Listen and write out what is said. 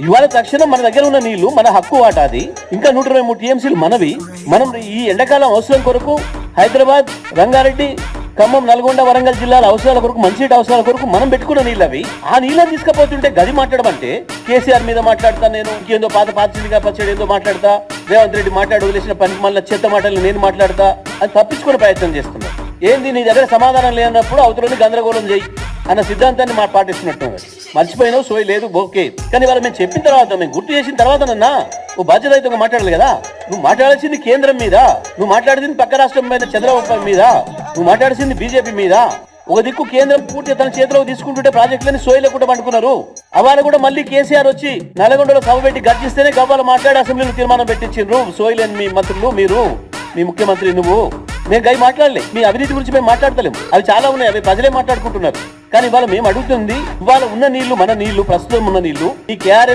ఇవాళ తక్షణం మన దగ్గర ఉన్న నీళ్ళు మన హక్కు వాటాది ఇంకా నూట ఇరవై మూడు టీఎంసీలు మనవి. మనం ఈ ఎండాకాలం అవసరం కొరకు హైదరాబాద్ రంగారెడ్డి ఖమ్మం నల్గొండ వరంగల్ జిల్లాల అవసరాల కొరకు మంచినీటి అవసరాల కొరకు మనం పెట్టుకున్న నీళ్ళు అవి ఆ నీళ్ళని తీసుకుపోతుంటే గది మాట్లాడమంటే కేసీఆర్ మీద మాట్లాడతా నేను. ఇంకేందో పాత పాతగా పచ్చడి ఏందో మాట్లాడతా. రేవంత్ రెడ్డి మాట్లాడు వదిలేసిన పని మళ్ళీ చెత్త మాటలు నేను మాట్లాడతా. అని తప్పించుకునే ప్రయత్నం చేస్తున్నా. ఏంది నీ దగ్గర సమాధానం లేనప్పుడు అవతలని గందరగోళం చేయి. అన్న సిద్ధాంతాన్ని మా పాటిస్తున్నట్టు మర్చిపోయినావు సోయి లేదు ఓకే. కానీ వాళ్ళు మేము చెప్పిన తర్వాత మేము గుర్తు చేసిన తర్వాత నన్నా నువ్వు అయితే మాట్లాడాలి కదా? నువ్వు మాట్లాడాల్సింది కేంద్రం మీద. నువ్వు మాట్లాడింది పక్క రాష్ట్రం మీద చంద్రబాబు మీద. నువ్వు మాట్లాడాల్సింది బీజేపీ మీద. ఒక దిక్కు కేంద్రం పూర్తి తన చేతిలోకి తీసుకుంటుంటే ప్రాజెక్టులని సోయి లేకుండా పండుకున్నారు. అవాళ కూడా మళ్ళీ కేసీఆర్ వచ్చి నల్గొండలో సభ పెట్టి గర్జిస్తేనే గవ్వాల మాట్లాడి అసెంబ్లీలో తీర్మానం పెట్టించిండ్రు. సోయలేని మీ మంత్రులు మీరు మీ ముఖ్యమంత్రి నువ్వు. మేము గై మాట్లాడలే. మీ అవినీతి గురించి మేము మాట్లాడతలేము. అవి చాలా ఉన్నాయి అవి ప్రజలే మాట్లాడుకుంటున్నారు. కానీ ఇవాళ మేము అడుగుతుంది ఇవాళ ఉన్న నీళ్ళు మన నీళ్ళు ప్రస్తుతం ఉన్న నీళ్ళు ఈ కేఆర్ఎం